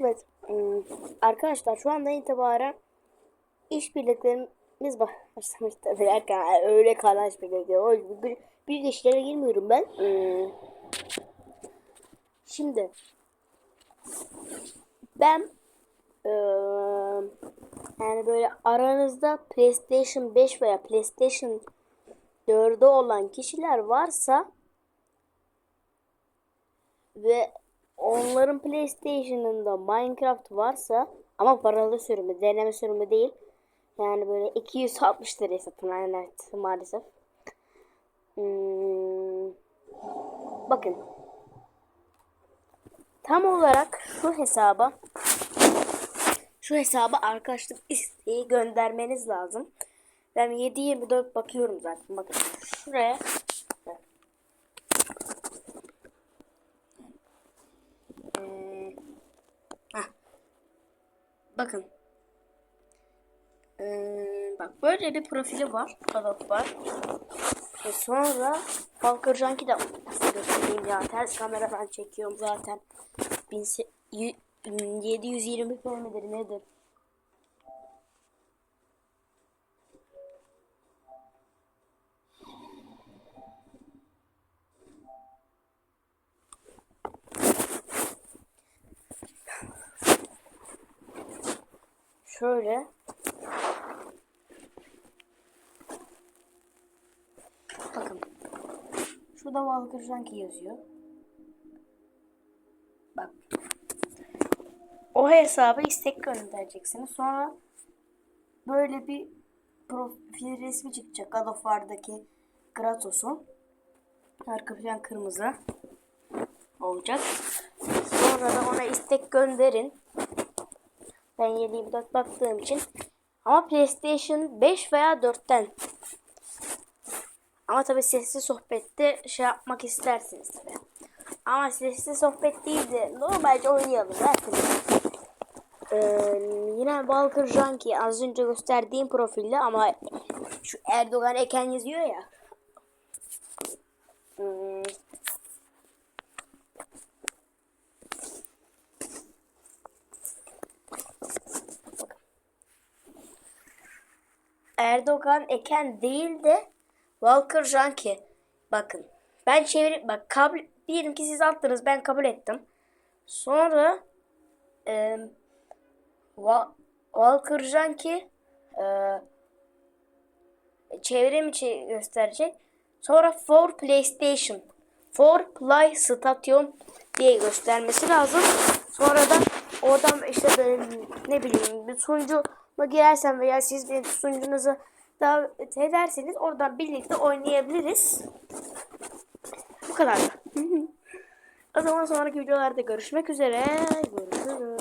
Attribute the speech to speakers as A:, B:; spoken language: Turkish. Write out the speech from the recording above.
A: Evet. hmm, Arkadaşlar şu anda itibaren işbirliklerimiz başlamıştır. Derken öyle kalan işbirlikleri. O bir, bir işlere girmiyorum ben. Şimdi ben eee, yani böyle aranızda PlayStation 5 veya PlayStation 4'ü olan kişiler varsa ve onların PlayStation'ında Minecraft varsa ama paralı sürümü, deneme sürümü değil. Yani böyle 260 liraya satın alın evet maalesef. Hmm, bakın. Tam olarak şu hesaba şu hesaba arkadaşlık isteği göndermeniz lazım. Ben 7-24 bakıyorum zaten. Bakın şuraya Bakın. Ee, bak böyle bir profili var. Kalıp var. E sonra Falker Junkie de size göstereyim ya. Ters kameradan çekiyorum zaten. 720 p nedir? Şöyle. Bakın. Şurada Walker Junkie yazıyor. Bak. O hesaba istek göndereceksiniz. Sonra böyle bir profil resmi çıkacak. God of War'daki Kratos'un. Arka plan kırmızı olacak. Sonra da ona istek gönderin. Ben 724 baktığım için. Ama PlayStation 5 veya 4'ten. Ama tabi sesli sohbette şey yapmak istersiniz tabi. Ama sesli sohbet değil de normalce oynayalım dersiniz. Ee, yine Walker Junkie az önce gösterdiğim profilde ama şu Erdoğan Eken yazıyor ya. Hmm. Erdoğan Eken değil de Walker Junkie. Bakın ben çevir bak kabul diyelim ki siz attınız ben kabul ettim. Sonra e, Wa- Walker Junkie e, çevrim içi gösterecek. Sonra for PlayStation for Play Station diye göstermesi lazım. Sonra da oradan işte ne bileyim bir sunucuma girersem veya siz bir sunucunuzu davet ederseniz oradan birlikte oynayabiliriz. Bu kadar. o zaman sonraki videolarda görüşmek üzere. Görüşürüz.